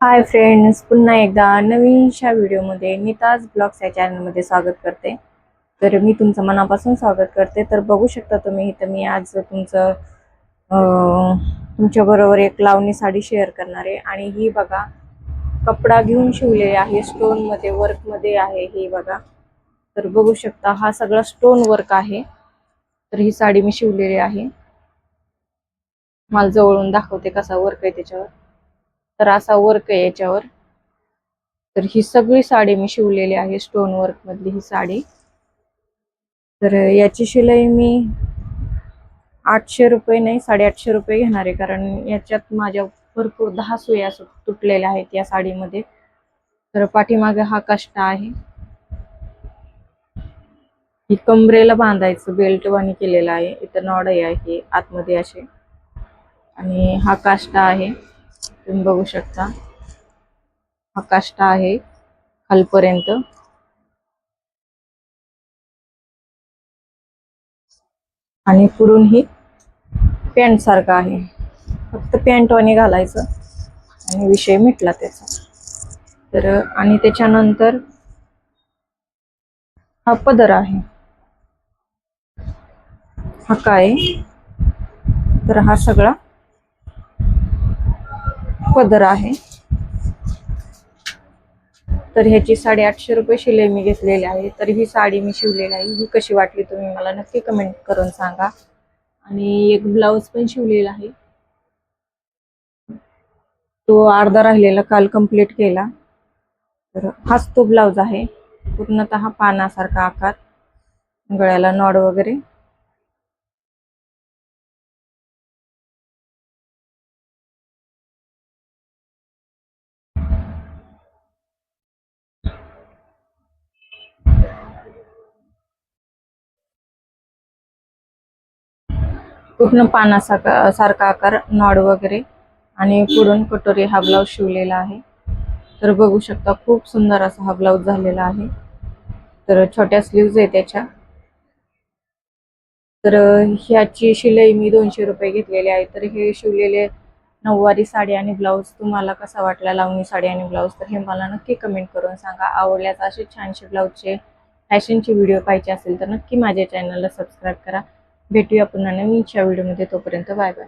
Hi friends पुन्हा एकदा नवीनशा व्हिडिओमध्ये नीताज ब्लॉग्स या चॅनलमध्ये स्वागत करते. तर मी तुमचं मनापासून स्वागत करते. तर बघू शकता तुम्ही इथं मी आज तुमचं तुमच्याबरोबर एक लावणी साडी शेअर करणार आहे. आणि ही बघा कपडा घेऊन शिवलेली आहे. स्टोनमध्ये वर्कमध्ये आहे ही बघा. तर बघू शकता हा सगळा स्टोन वर्क आहे. तर ही साडी मी शिवलेली आहे. मला जवळून दाखवते कसा वर्क आहे त्याच्यावर. तर असा वर्क आहे याच्यावर. तर ही सगळी साडी मी शिवलेली आहे स्टोन वर्क मधली ही साडी. तर याची शिलाई मी आठशे रुपये नाही साडेआठशे रुपये घेणार आहे. कारण याच्यात माझ्या भरपूर दहा सुया तुटलेल्या आहेत या साडीमध्ये. तर पाठीमागे हा कष्ट आहे. ही कमरेला बांधायचं बेल्ट वाणी केलेला आहे. इथं नॉडही आहे आतमध्ये असे. आणि हा काष्टा आहे. तुम्ही बघू शकता. हा काष्टा आहे खालपर्यंत. आणि पुढून ही पॅन्ट सारखं आहे. फक्त पॅन्टवाने घालायचं आणि विषय मिटला त्याचा. तर आणि त्याच्यानंतर हा पदर आहे. हा काय? तर हा सगळा पदर आहे. तर ह्याची साडेआठशे रुपये शिलाई मी घेतलेली आहे. तर ही साडी मी शिवलेली आहे. ही कशी वाटली तुम्ही मला नक्की कमेंट करून सांगा. आणि एक ब्लाऊज पण शिवलेला आहे. तो अर्धा राहिलेला काल कंप्लीट केला. तर हाच तो ब्लाऊज आहे. पूर्णतः पानासारखा आकार. गळ्याला नॉड वगैरे. पूर्ण पानासारखा सारखा आकार नॉड वगैरे आणि पुढून कटोरी हा ब्लाऊज शिवलेला आहे. तर बघू शकता खूप सुंदर असा हा ब्लाऊज झालेला आहे. तर छोट्या स्लीव्ज आहे त्याच्या. तर ह्याची शिलाई मी दोनशे रुपये घेतलेली आहे. तर हे शिवलेले नऊवारी साडी आणि ब्लाऊज तुम्हाला कसा वाटला? लावणी साडी आणि ब्लाऊज तर हे मला नक्की कमेंट करून सांगा. आवडल्यास असे छानसे ब्लाऊजचे फॅशनचे व्हिडिओ पाहिजे असेल तर नक्की माझ्या चॅनलला सबस्क्राईब करा. भेटूया पुन्हा नवीनच्या व्हिडिओमध्ये तोपर्यंत बाय बाय.